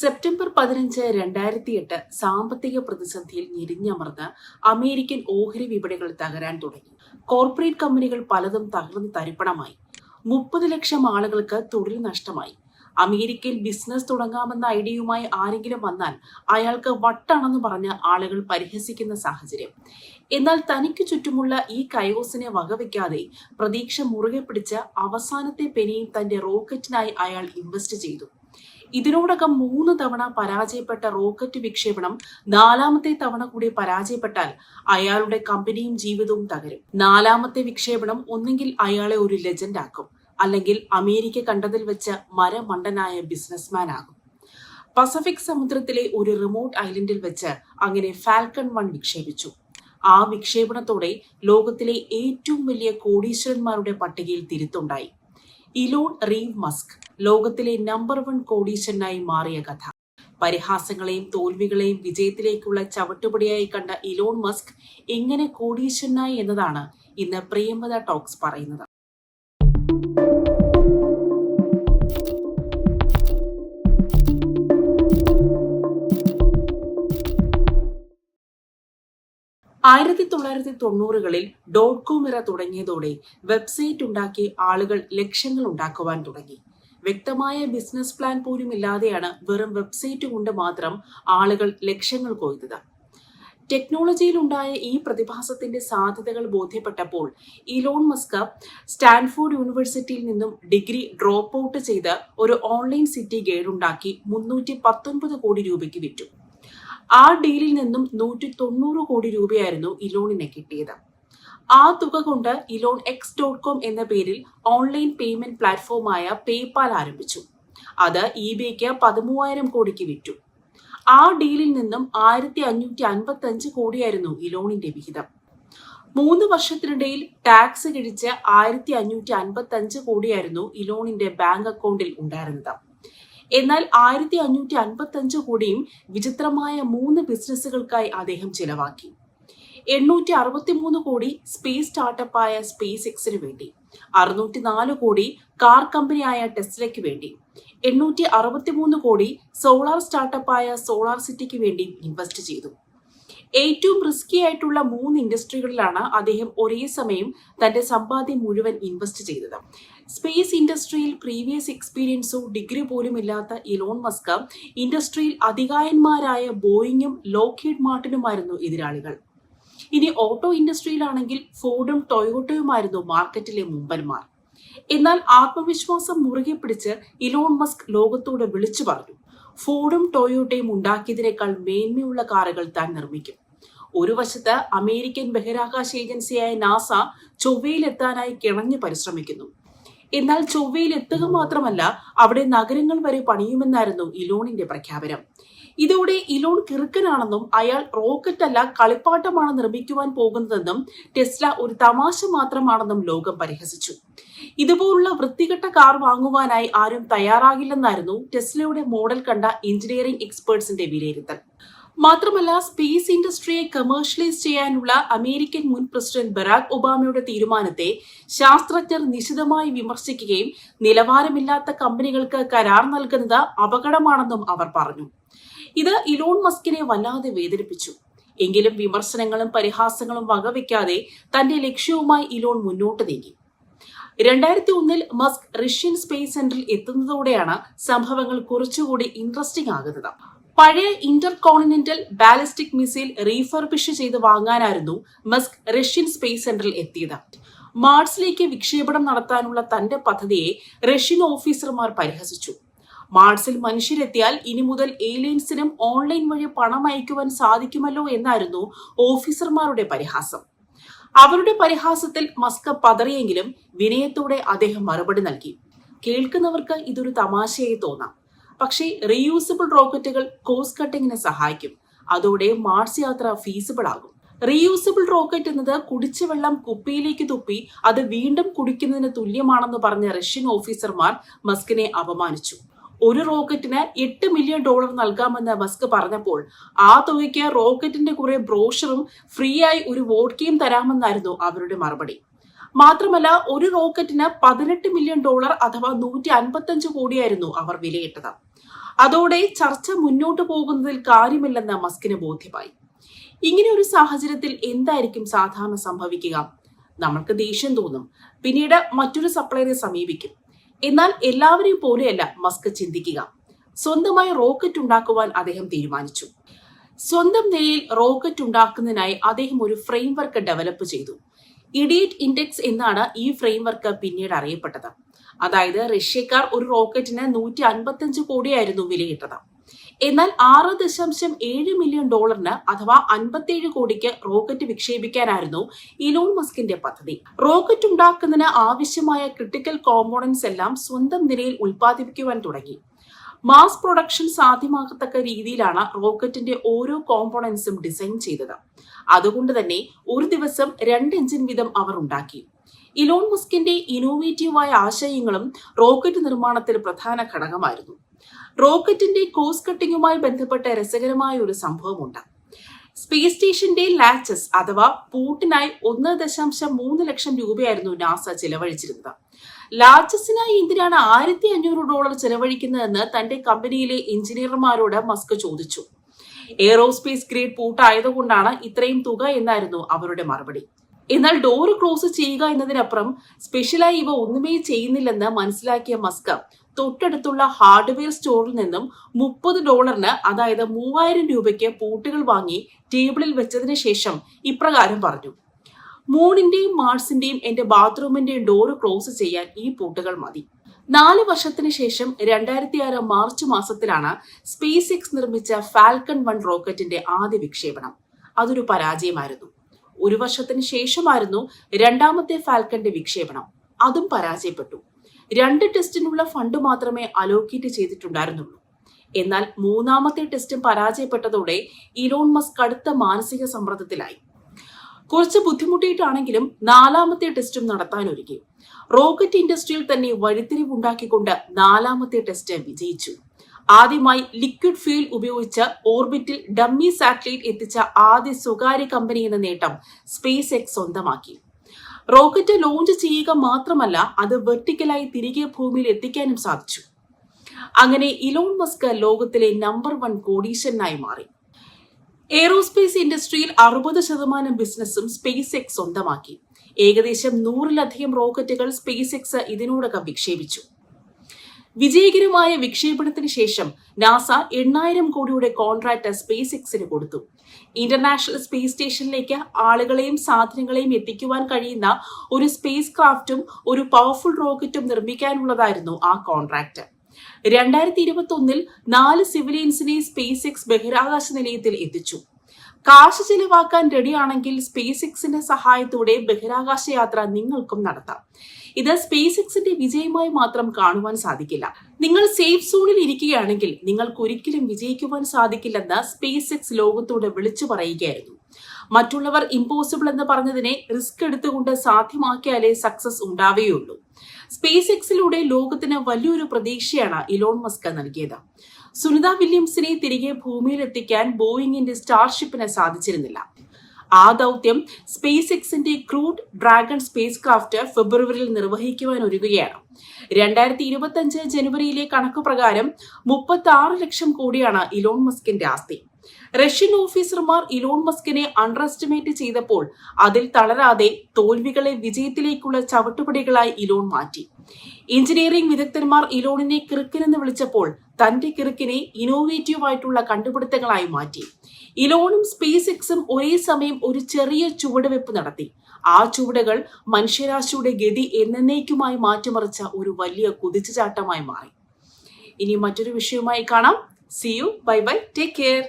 September പതിനഞ്ച് രണ്ടായിരത്തി എട്ട് സാമ്പത്തിക പ്രതിസന്ധിയിൽ ഞെരിഞ്ഞമർന്ന് അമേരിക്കൻ ഓഹരി വിപണികൾ തകരാൻ തുടങ്ങി. കോർപ്പറേറ്റ് കമ്പനികൾ പലതും തകർന്ന് തരിപ്പണമായി. മുപ്പത് ലക്ഷം ആളുകൾക്ക് തൊഴിൽ നഷ്ടമായി. അമേരിക്കയിൽ ബിസിനസ് തുടങ്ങാമെന്ന ഐഡിയയുമായി ആരെങ്കിലും വന്നാൽ അയാൾക്ക് വട്ടാണെന്ന് പറഞ്ഞ് ആളുകൾ പരിഹസിക്കുന്ന സാഹചര്യം. എന്നാൽ തനിക്ക് ചുറ്റുമുള്ള ഈ കയോസിനെ വകവെക്കാതെ പ്രതീക്ഷ മുറുകെ പിടിച്ച് അവസാനത്തെ പെനിയും തന്റെ റോക്കറ്റിനായി അയാൾ ഇൻവെസ്റ്റ് ചെയ്തു. ഇതിനോടകം മൂന്ന് തവണ പരാജയപ്പെട്ട റോക്കറ്റ് വിക്ഷേപണം നാലാമത്തെ തവണ കൂടി പരാജയപ്പെട്ടാൽ അയാളുടെ കമ്പനിയും ജീവിതവും തകരും. നാലാമത്തെ വിക്ഷേപണം ഒന്നെങ്കിൽ അയാളെ ഒരു ലെജൻഡ് ആക്കും അല്ലെങ്കിൽ അമേരിക്ക കണ്ടതിൽ വെച്ച മരമണ്ടനായ ബിസിനസ്മാൻ ആകും. പസഫിക് സമുദ്രത്തിലെ ഒരു റിമോട്ട് ഐലൻഡിൽ വെച്ച് അങ്ങനെ ഫാൽക്കൺ വൺ വിക്ഷേപിച്ചു. ആ വിക്ഷേപണത്തോടെ ലോകത്തിലെ ഏറ്റവും വലിയ കോടീശ്വരന്മാരുടെ പട്ടികയിൽ തിരുത്തുണ്ടായി. ഇലോൺ റീവ് മസ്ക് ലോകത്തിലെ നമ്പർ വൺ കോടീശ്വരനായി മാറിയ കഥ. പരിഹാസങ്ങളെയും തോൽവികളെയും വിജയത്തിലേക്കുള്ള ചവിട്ടുപടിയായി കണ്ട ഇലോൺ മസ്ക് എങ്ങനെ കോടീശ്വരനായി എന്നതാണ് ഇന്ന് പ്രിയമത ടോക്സ് പറയുന്നത്. ആയിരത്തി തൊള്ളായിരത്തി തൊണ്ണൂറുകളിൽ ഡോട്ട് കോം ഇറ തുടങ്ങിയതോടെ വെബ്സൈറ്റ് ഉണ്ടാക്കി ആളുകൾ ലക്ഷ്യങ്ങൾ ഉണ്ടാക്കുവാൻ തുടങ്ങി. വ്യക്തമായ ബിസിനസ് പ്ലാൻ പോലും ഇല്ലാതെയാണ് വെറും വെബ്സൈറ്റ് കൊണ്ട് മാത്രം ആളുകൾ ലക്ഷ്യങ്ങൾ കൊയ്തത്. ടെക്നോളജിയിലുണ്ടായ ഈ പ്രതിഭാസത്തിന്റെ സാധ്യതകൾ ബോധ്യപ്പെട്ടപ്പോൾ ഇലോൺ മസ്ക് സ്റ്റാൻഫോർഡ് യൂണിവേഴ്സിറ്റിയിൽ നിന്നും ഡിഗ്രി ഡ്രോപ്പ് ഔട്ട് ചെയ്ത് ഒരു ഓൺലൈൻ സിറ്റി ഗൈഡ് ഉണ്ടാക്കി മുന്നൂറ്റി പത്തൊൻപത് കോടി രൂപയ്ക്ക് വിറ്റു. ആ ഡീലിൽ നിന്നും നൂറ്റി തൊണ്ണൂറ് കോടി രൂപയായിരുന്നു ഇലോണിന് കിട്ടിയത്. ആ തുക കൊണ്ട് ഇലോൺ എക്സ് ഡോട്ട് കോം എന്ന പേരിൽ ഓൺലൈൻ പേയ്മെന്റ് പ്ലാറ്റ്ഫോമായ പേപാൽ ആരംഭിച്ചു. അത് ഇബേക്ക് പതിമൂവായിരം കോടിക്ക് വിറ്റു. ആ ഡീലിൽ നിന്നും ആയിരത്തി അഞ്ഞൂറ്റി അൻപത്തി അഞ്ച് കോടിയായിരുന്നു ഇലോണിന്റെ വിഹിതം. മൂന്ന് വർഷത്തിനിടയിൽ ടാക്സ് കിഴിച്ച് ആയിരത്തി അഞ്ഞൂറ്റി അൻപത്തി അഞ്ച് കോടിയായിരുന്നു ഇലോണിന്റെ ബാങ്ക് അക്കൗണ്ടിൽ ഉണ്ടായിരുന്നത്. എന്നാൽ ആയിരത്തി അഞ്ഞൂറ്റി അൻപത്തി അഞ്ച് കോടിയും വിചിത്രമായ മൂന്ന് ബിസിനസ്സുകൾക്കായി അദ്ദേഹം ചിലവാക്കി. എണ്ണൂറ്റി അറുപത്തിമൂന്ന് കോടി സ്പേസ് സ്റ്റാർട്ടപ്പായ സ്പേസ് എക്സിന് വേണ്ടി. അറുന്നൂറ്റി നാല് കോടി കാർ കമ്പനിയായ ടെസ്ലയ്ക്ക് വേണ്ടി. എണ്ണൂറ്റി അറുപത്തിമൂന്ന് കോടി സോളാർ സ്റ്റാർട്ടപ്പായ സോളാർ സിറ്റിക്ക് വേണ്ടി ഇൻവെസ്റ്റ് ചെയ്തു. ഏറ്റവും റിസ്കി ആയിട്ടുള്ള മൂന്ന് ഇൻഡസ്ട്രികളിലാണ് അദ്ദേഹം ഒരേ സമയം തന്റെ സമ്പാദ്യം മുഴുവൻ ഇൻവെസ്റ്റ് ചെയ്തത്. സ്പേസ് ഇൻഡസ്ട്രിയിൽ പ്രീവിയസ് എക്സ്പീരിയൻസോ ഡിഗ്രി പോലും ഇല്ലാത്ത ഇലോൺ മസ്ക് ഇൻഡസ്ട്രിയിൽ അധികായന്മാരായ ബോയിങ്ങും ലോക്ഹീഡ് മാർട്ടിനുമായിരുന്നു എതിരാളികൾ. ഇനി ഓട്ടോ ഇൻഡസ്ട്രിയിലാണെങ്കിൽ ഫോർഡും ടൊയോട്ടയുമായിരുന്നു മാർക്കറ്റിലെ മുമ്പന്മാർ. എന്നാൽ ആത്മവിശ്വാസം മുറുകെ പിടിച്ച് ഇലോൺ മസ്ക് ലോകത്തോട് വിളിച്ചു പറഞ്ഞു. ഫോർഡും ടൊയോട്ടയും ഉണ്ടാക്കിയതിനേക്കാൾ മേന്മയുള്ള കാറുകൾ താൻ നിർമ്മിക്കും. ഒരു വശത്ത് അമേരിക്കൻ ബഹിരാകാശ ഏജൻസിയായ നാസ ചൊവ്വയിലെത്താനായി കിണഞ്ഞു പരിശ്രമിക്കുന്നു. എന്നാൽ ചൊവ്വയിൽ എത്തുക മാത്രമല്ല അവിടെ നഗരങ്ങൾ വരെ പണിയുമെന്നായിരുന്നു ഇലോണിന്റെ പ്രഖ്യാപനം. ഇതോടെ ഇലോൺ കിറുക്കനാണെന്നും അയാൾ റോക്കറ്റ് അല്ല കളിപ്പാട്ടമാണ് നിർമ്മിക്കുവാൻ പോകുന്നതെന്നും ടെസ്ല ഒരു തമാശ മാത്രമാണെന്നും ലോകം പരിഹസിച്ചു. ഇതുപോലുള്ള വൃത്തികെട്ട കാർ വാങ്ങുവാനായി ആരും തയ്യാറാകില്ലെന്നായിരുന്നു ടെസ്ലയുടെ മോഡൽ കണ്ട എഞ്ചിനീയറിംഗ് എക്സ്പേർട്സിന്റെ വിലയിരുത്തൽ. മാത്രമല്ല സ്പേസ് ഇൻഡസ്ട്രിയെ കമേഴ്ഷ്യലൈസ് ചെയ്യാനുള്ള അമേരിക്കൻ മുൻ പ്രസിഡന്റ് ബറാക് ഒബാമയുടെ തീരുമാനത്തെ ശാസ്ത്രജ്ഞർ നിശിതമായി വിമർശിക്കുകയും നിലവാരമില്ലാത്ത കമ്പനികൾക്ക് കരാർ നൽകുന്നത് അപകടമാണെന്നും അവർ പറഞ്ഞു. ഇത് ഇലോൺ മസ്കിനെ വല്ലാതെ വേദനിപ്പിച്ചു. എങ്കിലും വിമർശനങ്ങളും പരിഹാസങ്ങളും വകവെക്കാതെ തന്റെ ലക്ഷ്യവുമായി ഇലോൺ മുന്നോട്ട് നീങ്ങി. രണ്ടായിരത്തി ഒന്നിൽ മസ്ക് റഷ്യൻ സ്പേസ് സെന്ററിൽ എത്തുന്നതോടെയാണ് സംഭവങ്ങൾ കുറച്ചുകൂടി ഇൻട്രസ്റ്റിംഗ് ആകുന്നത്. പഴയ inter continental ballistic missile refurbish ചെയ്ത് വാങ്ങാനായിരുന്നു മസ്ക് റഷ്യൻ സ്പേസ് സെന്ററിൽ എത്തിയത്. മാർസിലേക്ക് വിക്ഷേപണം നടത്താനുള്ള തന്റെ പദ്ധതിയെ റഷ്യൻ ഓഫീസർമാർ പരിഹസിച്ചു. മാർസിൽ മനുഷ്യരെത്തിയാൽ ഇനി മുതൽ ഏലിയൻസിനും ഓൺലൈൻ വഴി പണം അയക്കുവാൻ സാധിക്കുമല്ലോ എന്നായിരുന്നു ഓഫീസർമാരുടെ പരിഹാസം. അവരുടെ പരിഹാസത്തിൽ മസ്ക് പതറിയെങ്കിലും വിനയത്തോടെ അദ്ദേഹം മറുപടി നൽകി. കേൾക്കുന്നവർക്ക് ഇതൊരു തമാശയായി തോന്നാം. പക്ഷേ റീയൂസബിൾ റോക്കറ്റുകൾ കോസ്റ്റ് കട്ടിങ്ങിന് സഹായിക്കും. അതോടെ മാർസ് യാത്ര ഫീസിബിൾ ആകും റീയൂസബിൾ റോക്കറ്റ് എന്നത് കുടിച്ച വെള്ളം കുപ്പിയിലേക്ക് തുപ്പി അത് വീണ്ടും കുടിക്കുന്നതിന് തുല്യമാണെന്ന് പറഞ്ഞ റഷ്യൻ ഓഫീസർമാർ മസ്കിനെ അപമാനിച്ചു. ഒരു റോക്കറ്റിന് എട്ട് മില്യൺ ഡോളർ നൽകാമെന്ന് മസ്ക് പറഞ്ഞപ്പോൾ ആ തുകയ്ക്ക് റോക്കറ്റിന്റെ കുറെ ബ്രോഷറും ഫ്രീ ആയി ഒരു വോഡ്കയും തരാമെന്നായിരുന്നു അവരുടെ മറുപടി. മാത്രമല്ല ഒരു റോക്കറ്റിന് പതിനെട്ട് മില്യൺ ഡോളർ അഥവാ നൂറ്റി അൻപത്തഞ്ച് കോടിയായിരുന്നു അവർ വിലയിട്ടത്. അതോടെ ചർച്ച മുന്നോട്ടു പോകുന്നതിൽ കാര്യമില്ലെന്ന് മസ്കിന് ബോധ്യമായി. ഇങ്ങനെ ഒരു സാഹചര്യത്തിൽ എന്തായിരിക്കും സാധാരണ സംഭവിക്കുക? നമ്മൾക്ക് ദേഷ്യം തോന്നും. പിന്നീട് മറ്റൊരു സപ്ലയറെ സമീപിക്കും. എന്നാൽ എല്ലാവരെയും പോലെയല്ല മസ്ക് ചിന്തിക്കുക. സ്വന്തമായി റോക്കറ്റ് ഉണ്ടാക്കുവാൻ അദ്ദേഹം തീരുമാനിച്ചു. സ്വന്തം നിലയിൽ റോക്കറ്റ് ഉണ്ടാക്കുന്നതിനായി അദ്ദേഹം ഒരു ഫ്രെയിംവർക്ക് ഡെവലപ്പ് ചെയ്തു. ഇഡിയറ്റ് ഇൻഡെക്സ് എന്നാണ് ഈ ഫ്രെയിംവർക്ക് പിന്നീട് അറിയപ്പെട്ടത്. അതായത് റഷ്യക്കാർ ഒരു റോക്കറ്റിന് നൂറ്റി അൻപത്തഞ്ച് കോടിയായിരുന്നു വിലയിട്ടത്. എന്നാൽ ആറ് ദശാംശം ഏഴ് മില്യൺ ഡോളറിന് അഥവാ അൻപത്തിയേഴ് കോടിക്ക് റോക്കറ്റ് വിക്ഷേപിക്കാനായിരുന്നു ഇലോൺ മസ്കിന്റെ പദ്ധതി. റോക്കറ്റ് ഉണ്ടാക്കുന്നതിന് ആവശ്യമായ ക്രിട്ടിക്കൽ കോമ്പോണൻസ് എല്ലാം സ്വന്തം നിലയിൽ ഉൽപ്പാദിപ്പിക്കുവാൻ തുടങ്ങി. മാസ് പ്രൊഡക്ഷൻ സാധ്യമാകത്തക്ക രീതിയിലാണ് റോക്കറ്റിന്റെ ഓരോ കോമ്പോണൻസും ഡിസൈൻ ചെയ്തത്. അതുകൊണ്ട് തന്നെ ഒരു ദിവസം രണ്ട് എഞ്ചിൻ വീതം അവർ ഉണ്ടാക്കി. ഇലോൺ മസ്കിന്റെ ഇന്നോവേറ്റീവായ ആശയങ്ങളും റോക്കറ്റ് നിർമ്മാണത്തിൽ പ്രധാന ഘടകമായിരുന്നു. റോക്കറ്റിന്റെ കോസ് കട്ടിങ്ങുമായി ബന്ധപ്പെട്ട രസകരമായ ഒരു സംഭവമുണ്ട്. സ്പേസ് സ്റ്റേഷന്റെ ലാച്ചസ് അഥവാ പൂട്ടിനായി ഒന്ന് ദശാംശം മൂന്ന് ലക്ഷം രൂപയായിരുന്നു നാസ ചിലവഴിച്ചിരുന്നത്. ലാച്ചസിനായി എന്തിനാണ് ആയിരത്തി അഞ്ഞൂറ് ഡോളർ ചെലവഴിക്കുന്നതെന്ന് തന്റെ കമ്പനിയിലെ എഞ്ചിനീയർമാരോട് മസ്ക് ചോദിച്ചു. എയറോസ്പേസ് ഗ്രേഡ് പൂട്ടായതുകൊണ്ടാണ് ഇത്രയും തുക എന്നായിരുന്നു അവരുടെ മറുപടി. എന്നാൽ ഡോറ് ക്ലോസ് ചെയ്യുക എന്നതിനപ്പുറം സ്പെഷ്യലായി ഇവ ഒന്നുമേ ചെയ്യുന്നില്ലെന്ന് മനസ്സിലാക്കിയ മസ്ക് തൊട്ടടുത്തുള്ള ഹാർഡ്വെയർ സ്റ്റോറിൽ നിന്നും മുപ്പത് ഡോളറിന് അതായത് മൂവായിരം രൂപയ്ക്ക് പൂട്ടുകൾ വാങ്ങി ടേബിളിൽ വെച്ചതിന് ശേഷം ഇപ്രകാരം പറഞ്ഞു. മൂണിന്റെയും മാർസിന്റെയും എന്റെ ബാത്റൂമിന്റെയും ഡോറ് ക്ലോസ് ചെയ്യാൻ ഈ പൂട്ടുകൾ മതി. നാല് വർഷത്തിന് ശേഷം രണ്ടായിരത്തി ആറ് മാർച്ച് മാസത്തിലാണ് സ്പേസ് എക്സ് നിർമ്മിച്ച ഫാൽക്കൺ വൺ റോക്കറ്റിന്റെ ആദ്യ വിക്ഷേപണം. അതൊരു പരാജയമായിരുന്നു. ഒരു വർഷത്തിന് ശേഷമായിരുന്നു രണ്ടാമത്തെ ഫാൽക്കന്റെ വിക്ഷേപണം. അതും പരാജയപ്പെട്ടു. രണ്ട് ടെസ്റ്റിനുള്ള ഫണ്ട് മാത്രമേ അലോക്കേറ്റ് ചെയ്തിട്ടുണ്ടായിരുന്നുള്ളൂ. എന്നാൽ മൂന്നാമത്തെ ടെസ്റ്റും പരാജയപ്പെട്ടതോടെ ഇലോൺ മസ്ക് കടുത്ത മാനസിക സമ്മർദ്ദത്തിലായി. കുറച്ച് ബുദ്ധിമുട്ടിയിട്ടാണെങ്കിലും നാലാമത്തെ ടെസ്റ്റും നടത്താൻ ഒരുങ്ങി റോക്കറ്റ് ഇൻഡസ്ട്രിയിൽ തന്നെ വഴിത്തിരിവുണ്ടാക്കിക്കൊണ്ട് നാലാമത്തെ ടെസ്റ്റ് വിജയിച്ചു. ആദ്യമായി ലിക്വിഡ് ഫ്യൂൽ ഉപയോഗിച്ച് ഓർബിറ്റിൽ ഡമ്മി സാറ്റലൈറ്റ് എത്തിച്ച ആദ്യ സ്വകാര്യ കമ്പനി എന്ന നേട്ടം സ്പേസ് എക്സ് സ്വന്തമാക്കി. റോക്കറ്റ് ലോഞ്ച് ചെയ്യുക മാത്രമല്ല അത് വെർട്ടിക്കലായി തിരികെ ഭൂമിയിൽ എത്തിക്കാനും സാധിച്ചു. അങ്ങനെ ഇലോൺ മസ്ക് ലോകത്തിലെ നമ്പർ വൺ കോടീശ്വരനായി മാറി. എയ്റോസ്പേസ് ഇൻഡസ്ട്രിയിൽ അറുപത് ശതമാനം ബിസിനസ്സും സ്പേസ് എക്സ് സ്വന്തമാക്കി. ഏകദേശം നൂറിലധികം റോക്കറ്റുകൾ സ്പേസ് എക്സ് ഇതിനോടകം വിക്ഷേപിച്ചു. വിജയകരമായ വിക്ഷേപണത്തിന് ശേഷം നാസ എണ്ണായിരം കോടിയുടെ കോൺട്രാക്ട് സ്പേസ് എക്സിന് കൊടുത്തു. ഇന്റർനാഷണൽ സ്പേസ് സ്റ്റേഷനിലേക്ക് ആളുകളെയും സാധനങ്ങളെയും എത്തിക്കുവാൻ കഴിയുന്ന ഒരു സ്പേസ് ക്രാഫ്റ്റും ഒരു പവർഫുൾ റോക്കറ്റും നിർമ്മിക്കാനുള്ളതായിരുന്നു ആ കോൺട്രാക്ട് രണ്ടായിരത്തി ഇരുപത്തി ഒന്നിൽ നാല് സിവിലിയൻസിനെ സ്പേസ് എക്സ് ബഹിരാകാശ നിലയത്തിൽ എത്തിച്ചു. കാശ് ചിലവാക്കാൻ റെഡിയാണെങ്കിൽ സ്പേസ് എക്സിന്റെ സഹായത്തോടെ ബഹിരാകാശ യാത്ര നിങ്ങൾക്കും നടത്താം. ഇത് സ്പേസ് എക്സിന്റെ വിജയമായി മാത്രം കാണുവാൻ സാധിക്കില്ല. നിങ്ങൾ സേഫ് സോണിൽ ഇരിക്കുകയാണെങ്കിൽ നിങ്ങൾക്ക് ഒരിക്കലും വിജയിക്കുവാൻ സാധിക്കില്ലെന്ന് സ്പേസ് എക്സ് ലോകത്തോട് വിളിച്ചു പറയുകയായിരുന്നു. മറ്റുള്ളവർ ഇമ്പോസിബിൾ എന്ന് പറഞ്ഞതിനെ റിസ്ക് എടുത്തുകൊണ്ട് സാധ്യമാക്കിയാലേ സക്സസ് ഉണ്ടാവുകയുള്ളൂ. സ്പേസ് എക്സിലൂടെ ലോകത്തിന് വലിയൊരു പ്രതീക്ഷയാണ് ഇലോൺ മസ്ക് നൽകിയത്. സുനിത വില്യംസിനെ തിരികെ ഭൂമിയിലെത്തിക്കാൻ ബോയിങ്ങിന്റെ സ്റ്റാർഷിപ്പിന് സാധിച്ചിരുന്നില്ല. ആ ദൗത്യം സ്പേസ് എക്സിന്റെ ക്രൂഡ് ഡ്രാഗൺ സ്പേസ് ക്രാഫ്റ്റ് ഫെബ്രുവരിയിൽ നിർവഹിക്കുവാൻ ഒരുങ്ങുകയാണ്. രണ്ടായിരത്തി ഇരുപത്തി അഞ്ച് ജനുവരിയിലെ കണക്ക് പ്രകാരം മുപ്പത്തി ആറ് ലക്ഷം കോടിയാണ് ഇലോൺ മസ്കിന്റെ ആസ്തി. റഷ്യൻ ഓഫീസർമാർ ഇലോൺ മസ്കിനെ അണ്ടർ എസ്റ്റിമേറ്റ് ചെയ്തപ്പോൾ അതിൽ തളരാതെ തോൽവികളെ വിജയത്തിലേക്കുള്ള ചവിട്ടുപടികളായി ഇലോൺ മാറ്റി. എഞ്ചിനീയറിംഗ് വിദഗ്ധന്മാർ ഇലോണിനെ കിറുക്കനെന്ന് വിളിച്ചപ്പോൾ തന്റെ കിറുക്കിനെ ഇന്നോവേറ്റീവ് ആയിട്ടുള്ള കണ്ടുപിടുത്തങ്ങളായി മാറ്റി. ഇലോണും സ്പേസ് എക്സും ഒരേ സമയം ഒരു ചെറിയ ചുവടുവെപ്പ് നടത്തി. ആ ചുവടുകൾ മനുഷ്യരാശിയുടെ ഗതി എന്നേക്കുമായി മാറ്റിമറിച്ച ഒരു വലിയ കുതിച്ചുചാട്ടമായി മാറി. ഇനി മറ്റൊരു വിഷയവുമായി കാണാം. See you bye bye take care